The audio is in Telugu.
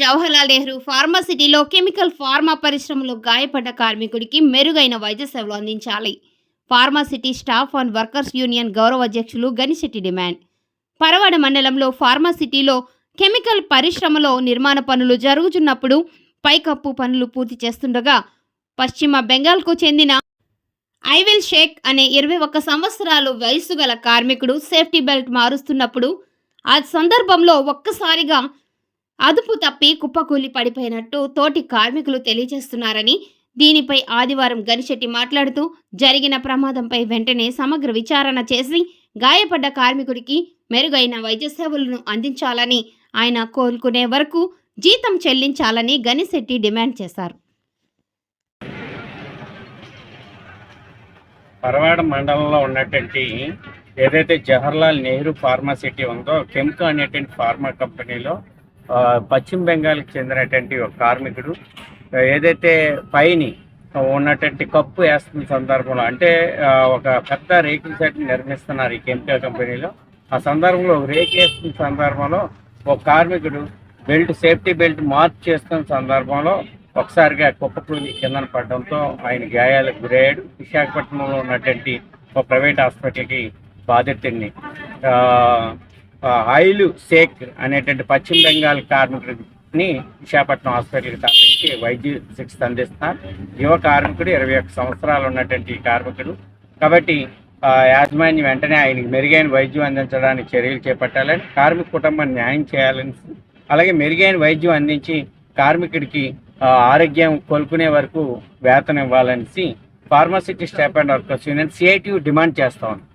జవహర్లాల్ నెహ్రూ ఫార్మాసిటీలో కెమికల్ ఫార్మా పరిశ్రమలో గాయపడ్డ కార్మికుడికి మెరుగైన వైద్య సేవలు అందించాలి. Pharma city staff and workers union గౌరవ అధ్యక్షులు గనిశెట్టి డిమాండ్. పరవాడ మండలంలో ఫార్మాసిటీలో కెమికల్ పరిశ్రమలో నిర్మాణ పనులు జరుగుతున్నప్పుడు పైకప్పు పనులు పూర్తి చేస్తుండగా పశ్చిమ బెంగాల్కు చెందిన ఐవిల్ షేక్ అనే ఇరవై ఒక్క సంవత్సరాలు వయసు గల కార్మికుడు సేఫ్టీ బెల్ట్ మారుస్తున్నప్పుడు ఆ సందర్భంలో ఒక్కసారిగా అదుపు తప్పి కుప్పకూలి పడిపోయినట్టు తోటి కార్మికులు తెలియజేస్తున్నారని దీనిపై ఆదివారం గనిశెట్టి మాట్లాడుతూ జరిగిన ప్రమాదంపై వెంటనే సమగ్ర విచారణ చేసి గాయపడ్డ కార్మికుడికి మెరుగైన వైద్య సేవలను అందించాలని ఆయన కోలుకునే వరకు జీతం చెల్లించాలని గనిశెట్టి డిమాండ్ చేశారు. పరవాడ మండలంలో ఉన్నటువంటి ఏదైతే జవహర్లాల్ నెహ్రూ ఫార్మాసిటీ ఉందో కెమ్కో అనేటువంటి ఫార్మా కంపెనీలో పశ్చిమ బెంగాల్కి చెందినటువంటి ఒక కార్మికుడు. ఏదైతే పైని ఉన్నటువంటి కప్పు వేస్తున్న సందర్భంలో అంటే ఒక పెద్ద రేకుల సెట్ నిర్మిస్తున్నారు ఈ కెమికల్ కంపెనీలో. ఆ సందర్భంలో రేక్ వేస్తున్న సందర్భంలో ఒక కార్మికుడు బెల్ట్ సేఫ్టీ బెల్ట్ మార్క్ చేస్తున్న సందర్భంలో ఒకసారిగా కుప్పకూలి కిందన పడడంతో ఆయన గాయాలకు గురయ్యాడు. విశాఖపట్నంలో ఉన్నటువంటి ఒక ప్రైవేట్ హాస్పిటల్కి బాధితుడిని ఆయిల్ షేక్ అనేటువంటి పశ్చిమ బెంగాల్ కార్మికుడిని విశాఖపట్నం హాస్పిటల్కి తరలించి వైద్య చికిత్స అందిస్తున్నారు. యువ కార్మికుడు ఇరవై ఒక్క సంవత్సరాలు ఉన్నటువంటి కార్మికుడు. కాబట్టి యాజమాన్యం వెంటనే ఆయనకి మెరుగైన వైద్యం అందించడానికి చర్యలు చేపట్టాలని కార్మిక కుటుంబాన్ని న్యాయం చేయాలని అలాగే మెరుగైన వైద్యం అందించి కార్మికుడికి ఆరోగ్యం కోలుకునే వరకు వేతనం ఇవ్వాలనేసి pharma city staff and workers union CIT demand చేస్తా ఉంది